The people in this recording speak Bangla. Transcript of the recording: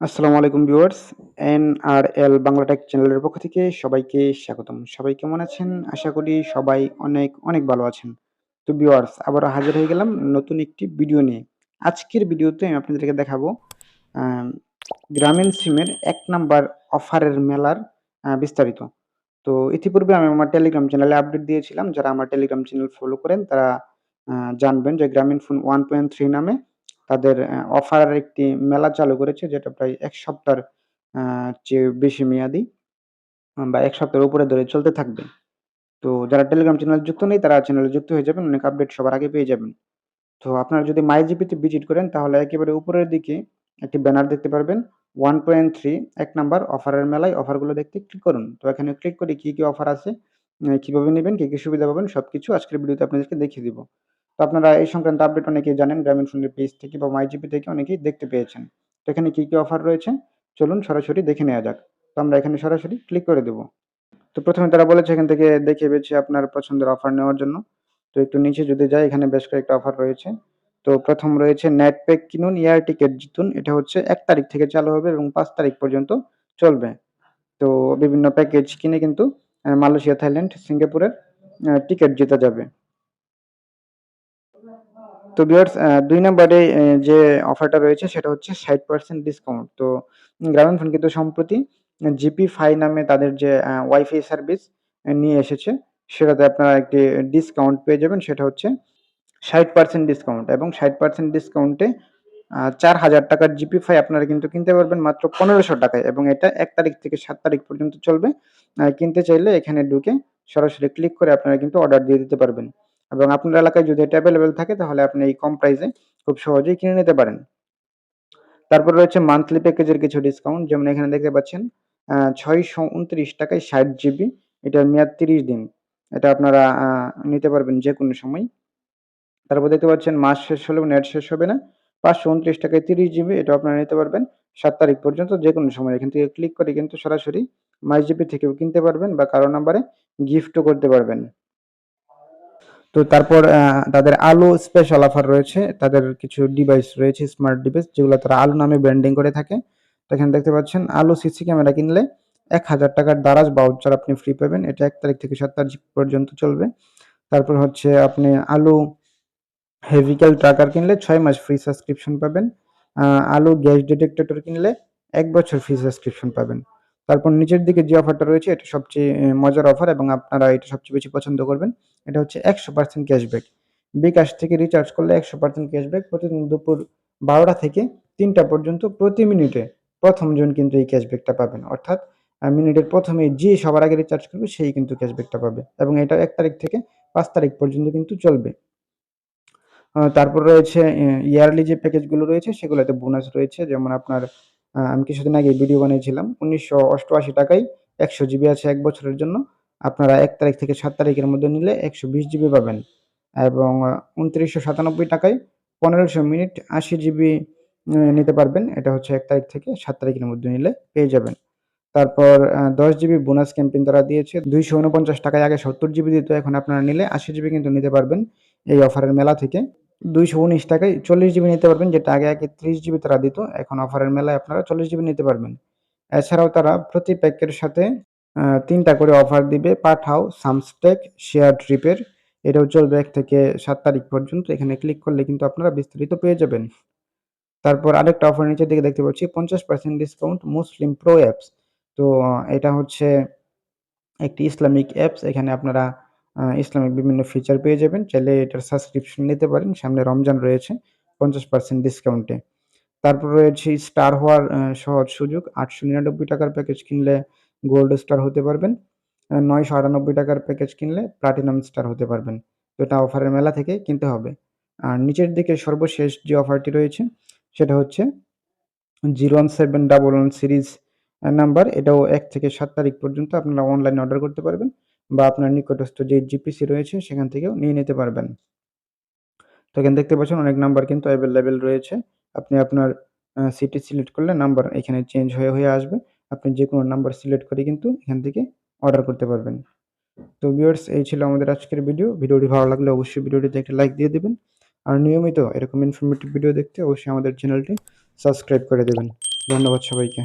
আসসালামু আলাইকুম ভিউয়ার্স এল বাংলা টেক চ্যানেলের পক্ষ থেকে সবাইকে স্বাগতম। সবাই কেমন আছেন? আশা করি সবাই অনেক অনেক ভালো আছেন। তো ভিউয়ার্স, আবারও হাজির হয়ে গেলাম নতুন একটি ভিডিও নিয়ে। আজকের ভিডিওতে আমি আপনাদেরকে দেখাবো গ্রামীণ সিমের এক নাম্বার অফারের মেলার বিস্তারিত। তো ইতিপূর্বে আমি আমার টেলিগ্রাম চ্যানেলে আপডেট দিয়েছিলাম। যারা আমার টেলিগ্রাম চ্যানেল ফলো করেন তারা জানবেন যে গ্রামীণ ফোন ওয়ান পয়েন্ট থ্রি নামে তাদের অফারের একটি মেলা চালু করেছে, যেটা প্রায় এক সপ্তাহের চেয়ে বেশি মেয়াদি বা এক সপ্তাহের উপরে ধরে চলতে থাকবে। তো যারা টেলিগ্রাম চ্যানেল যুক্ত নেই, তারা চ্যানেলে যুক্ত হয়ে যাবেন, অনেক আপডেট সবার আগে পেয়ে যাবেন। তো আপনারা যদি মাইজিপিতে ভিজিট করেন, তাহলে একেবারে উপরের দিকে একটি ব্যানার দেখতে পারবেন ওয়ান পয়েন্ট থ্রি এক নাম্বার অফারের মেলায় অফারগুলো দেখতে ক্লিক করুন। তো এখানে ক্লিক করে কি কি অফার আছে কীভাবে নেবেন, কি কি সুবিধা পাবেন সব কিছু আজকের ভিডিওতে আপনাদেরকে দেখিয়ে দিব। তো আপনারা এই সংক্রান্ত আপডেট অনেকেই জানেন, গ্রামীণ ফোনের পেজ থেকে বা মাইজিপি থেকে অনেকেই দেখতে পেয়েছেন। তো এখানে কী কী অফার রয়েছে? চলুন সরাসরি দেখে নেওয়া যাক। তো আমরা এখানে সরাসরি ক্লিক করে দেবো। তো প্রথমে তারা বলেছে এখান থেকে দেখে বেছে আপনার পছন্দের অফার নেওয়ার জন্য। তো একটু নিচে যদি যাই, এখানে বেশ কয়েকটা অফার রয়েছে। তো প্রথম রয়েছে নেট প্যাক কিনুন এয়ার টিকিট জিতুন। এটা হচ্ছে এক তারিখ থেকে চালু হবে এবং পাঁচ তারিখ পর্যন্ত চলবে। তো বিভিন্ন প্যাকেজ কিনে কিন্তু মালয়েশিয়া, থাইল্যান্ড, সিঙ্গাপুরের টিকিট জেতা যাবে। তো ভিউয়ার্স দুই নম্বরে যে অফারটা রয়েছে সেটা হচ্ছে ষাট পার্সেন্ট ডিসকাউন্ট তো উম, গ্রামীণ ফোন কিন্তু সম্প্রতি জিপি ফাই নামে তাদের যে ওয়াইফাই সার্ভিস নিয়ে এসেছে সেটাতে আপনারা একটি ডিসকাউন্ট পেয়ে যাবেন সেটা হচ্ছে ষাট পার্সেন্ট ডিসকাউন্ট এবং ষাট পার্সেন্ট ডিসকাউন্টে চার হাজার টাকার জিপি ফাই আপনারা কিন্তু কিনতে পারবেন মাত্র পনেরোশো টাকায় এবং এটা এক তারিখ থেকে সাত তারিখ পর্যন্ত চলবে। কিনতে চাইলে এখানে ঢুকে সরাসরি ক্লিক করে আপনারা কিন্তু অর্ডার দিয়ে দিতে পারবেন। এবং আপনার এলাকায় যদি এটা অ্যাভেলেবেল থাকে, তাহলে আপনি এই কম প্রাইসে খুব সহজেই কিনে নিতে পারেন। তারপর রয়েছে মান্থলি প্যাকেজের কিছু ডিসকাউন্ট যেমন এখানে দেখতে পাচ্ছেন ছয়শো উনত্রিশ টাকায় ষাট জিবি এটার মেয়াদ তিরিশ দিন। এটা আপনারা নিতে পারবেন যে কোনো সময়। তারপর দেখতে পাচ্ছেন, মাস শেষ হলেও নেট শেষ হবে না। পাঁচশো উনত্রিশ টাকায় তিরিশ জিবি এটা আপনারা নিতে পারবেন। সাত তারিখ পর্যন্ত যে কোনো সময়, এখান থেকে ক্লিক করে কিন্তু সরাসরি মাই জিবি থেকেও কিনতে পারবেন বা কারও নাম্বারে গিফটও করতে পারবেন। তো তারপর তাদের আলো স্পেশাল অফার রয়েছে। তাদের কিছু ডিভাইস রয়েছে স্মার্ট ডিভাইস যেগুলো তারা আলো নামে ব্র্যান্ডিং করে থাকে। তো এখানে দেখতে পাচ্ছেন, আলো সিসি ক্যামেরা কিনলে এক হাজার টাকার দারাজ বাউচার আপনি ফ্রি পাবেন। এটা এক তারিখ থেকে সাত তারিখ পর্যন্ত চলবে। তারপর হচ্ছে আপনি আলো হেভিক্যাল ট্রাকার কিনলে ছয় মাস ফ্রি সাবস্ক্রিপশন পাবেন। আলো গ্যাস ডিটেক্টর কিনলে এক বছর ফ্রি সাবস্ক্রিপশন পাবেন। তারপর নিচের দিকে যে অফারটা রয়েছে, এটা সবচেয়ে মজার অফার এবং আপনারা এটা সবচেয়ে বেশি পছন্দ করবেন। এটা হচ্ছে একশো পার্সেন্ট ক্যাশব্যাক বিকাশ থেকে রিচার্জ করলে একশো পার্সেন্ট ক্যাশব্যাক প্রতিদিন দুপুর বারোটা থেকে তিনটা পর্যন্ত প্রতি মিনিটে প্রথম জন কিন্তু এই ক্যাশব্যাকটা পাবেন। অর্থাৎ মিনিটের প্রথমে যে সবার আগে রিচার্জ করবে, সেই কিন্তু ক্যাশব্যাকটা পাবে এবং এটা এক তারিখ থেকে পাঁচ তারিখ পর্যন্ত কিন্তু চলবে। তারপর রয়েছে ইয়ারলি যে প্যাকেজগুলো রয়েছে, সেগুলোতে বোনাস রয়েছে। যেমন আপনার আমি কিছুদিন আগে ভিডিও বানিয়েছিলাম। উনিশশো অষ্টআশি টাকায় একশো জিবি আছে এক বছরের জন্য। আপনারা এক তারিখ থেকে সাত তারিখের মধ্যে নিলে একশো বিশ জিবি পাবেন এবং উনত্রিশশো সাতানব্বই টাকায় পনেরোশো মিনিট আশি জিবি নিতে পারবেন। এটা হচ্ছে এক তারিখ থেকে সাত তারিখের মধ্যে নিলে পেয়ে যাবেন। তারপর দশ জিবি বোনাস ক্যাম্পেইন তারা দিয়েছে। দুইশো উনপঞ্চাশ টাকায় আগে সত্তর জিবি দিত, এখন আপনারা নিলে আশি জিবি কিন্তু নিতে পারবেন এই অফারের মেলা থেকে। দুইশো উনিশ টাকায় চল্লিশ জিবি নিতে পারবেন, যেটা আগে আগে ত্রিশ জিবি তারা দিত, এখন অফারের মেলায় আপনারা চল্লিশ জিবি নিতে পারবেন। এছাড়াও তারা প্রতি প্যাকের সাথে তিনটা করে অফার দিবে। পাঠাও সামস্টেক শেয়ার ট্রিপের এটাও চলবে এক থেকে সাত তারিখ পর্যন্ত। এখানে ক্লিক করলে কিন্তু আপনারা বিস্তারিত পেয়ে যাবেন। তারপর আরেকটা অফার নিচের দিকে দেখতে পাচ্ছি, পঞ্চাশ percent discount Muslim pro apps তো এটা হচ্ছে একটি ইসলামিক অ্যাপস এখানে আপনারা ইসলামিক বিভিন্ন ফিচার পেয়ে যাবেন। চাইলে এটার সাবস্ক্রিপশন নিতে পারেন। সামনে রমজান রয়েছে পঞ্চাশ পার্সেন্ট ডিসকাউন্টে তারপর রয়েছে স্টার হওয়ার সহজ সুযোগ। আটশো নিরানব্বই টাকার প্যাকেজ কিনলে গোল্ড স্টার হতে পারবেন। নয়শো আটানব্বই টাকার প্যাকেজ কিনলে প্লাটিনাম স্টার হতে পারবেন। তো এটা অফারের মেলা থেকে কিনতে হবে। আর নিচের দিকে সর্বশেষ যে অফারটি রয়েছে, সেটা হচ্ছে zero one seven double one series number এটাও এক থেকে সাত তারিখ পর্যন্ত আপনারা অনলাইনে অর্ডার করতে পারবেন বা আপনার নিকটস্থ যে জিপিসি রয়েছে, সেখান থেকেও নিয়ে নিতে পারবেন। তো এখানে দেখতে পাচ্ছেন অনেক নাম্বার কিন্তু অ্যাভেলেবেল রয়েছে। আপনি আপনার সিটি সিলেক্ট করলে নাম্বার এখানে চেঞ্জ হয়ে হয়ে আসবে। আপনি যে কোনো নাম্বার সিলেক্ট করে কিন্তু এখান থেকে অর্ডার করতে পারবেন। তো ভিউয়ার্স এই ছিল আমাদের আজকের ভিডিও ভিডিওটি ভালো লাগলে অবশ্যই ভিডিওটিতে একটা লাইক দিয়ে দেবেন। আর নিয়মিত এরকম ইনফরমেটিভ ভিডিও দেখতে অবশ্যই আমাদের চ্যানেলটি সাবস্ক্রাইব করে দেবেন। ধন্যবাদ সবাইকে।